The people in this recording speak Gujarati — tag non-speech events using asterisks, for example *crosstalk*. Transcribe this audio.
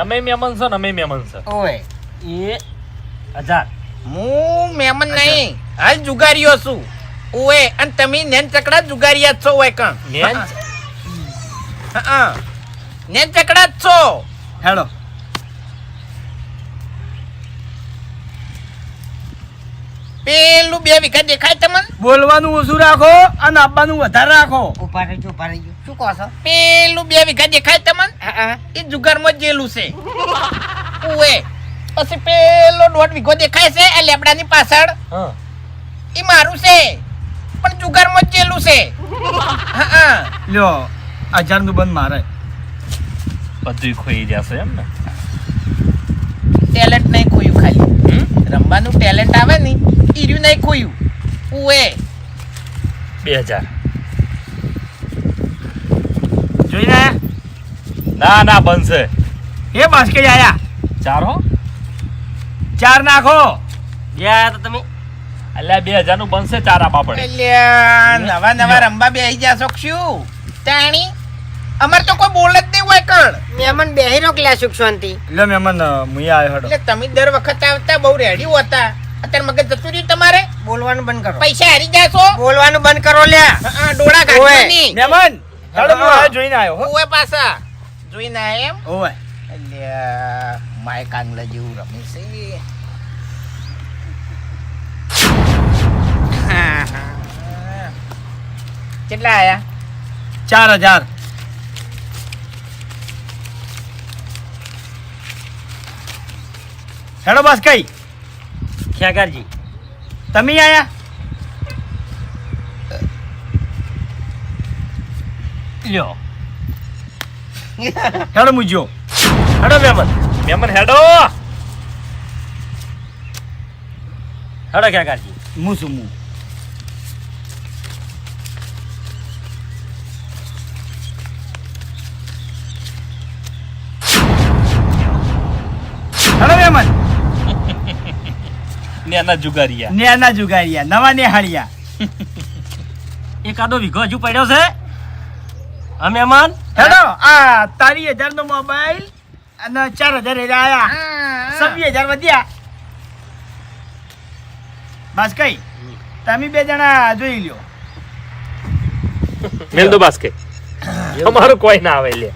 તમે મહેમાન છો ને અમે મહેમાન છો. ઓય એ હજાર. હું મહેમાન નહીં હાલ જુગારીઓ છું. ઓય અને તમે નેન ચકડા જુગારીયા જ છો ઓય કણ. નેન? હા. નેન ચકડા જ છો. હેડો. પેલું બે વીઘા દેખાય તમને? બોલવાનું ઓછું રાખો અને આપવાનું વધારે રાખો. ઊભા રહેજો ઊભા રહેજો. શું કહો છો? પેલું બે વીઘા દેખાય તમને? એ જુગારમાં જ જેલું છે. ઓએ પછી પેલો દોઢ વીઘો દેખાય છે આ લેબડાની પાછળ. હા. એ મારું છે પણ જુગારમાં જ જેલું છે. હા લ્યો હજારનું બંધ મારે. બધું ખોઈ જશે એમ ને? ટેલેન્ટ નહીં ખોયું ખાલી. રમવાનું ટેલેન્ટ આવે ને ઈર્યું નહીં ખોયું. ઉએ બે હજાર. જોઈ ને ના ના બનશે. એ બાસ્કેટ આયા. ચાર હો. ચાર નાખો. બે આયા તો તમે. એટલે બે હજારનું બનશે ચાર આપવા પડે નવા નવા રમવા બે આવી જાશો કે શું? તાણી. અમાર તો કોઈ બોલ જ નહીં હોય કણ. મહેમાન બેહી રોકલ્યા સુખ શાંતિ? એટલે મહેમાન મુયા આવ્યો હેડો. એટલે તમે દર વખત આવતા બહુ રેડી હતા. અત્યારે મગજ જતું રહ્યું તમારે? બોલવાનું બંધ કરો. પૈસા હારી જાશો? બોલવાનું બંધ કરો લ્યા. ડોળા કાઢવાની મહેમાન જોઈને આવ્યો હો. ઓવે પાછા. જોઈને આયા એમ? ઓવે. અલ્યા માય કાંગલા જેવું રમે છે. હા, હા. કેટલા આયા? ચાર હજાર. હેડો બસ કઈ. ખેગારજી તમે આયા? લ્યો. હેડો મુજો હેડો મેમન. મેમન, હેડો. હેડો ખેગારજી હું છું, હું. નેના જુગારિયા. નેના જુગારિયા નવા નેહાળિયા. *laughs* એકાદો વીઘો હજુ પડ્યો છે. હા મહેમાન? હેલો આ તારી હજાર નો મોબાઈલ અને ચાર હજાર આવ્યા આયા. સવી હજાર વધ્યા. બસ કઈ? તમે બે જણા જોઈ લ્યો. મેલ દો બાસ્કે *laughs* અમારું કોઈ ના આવે લે.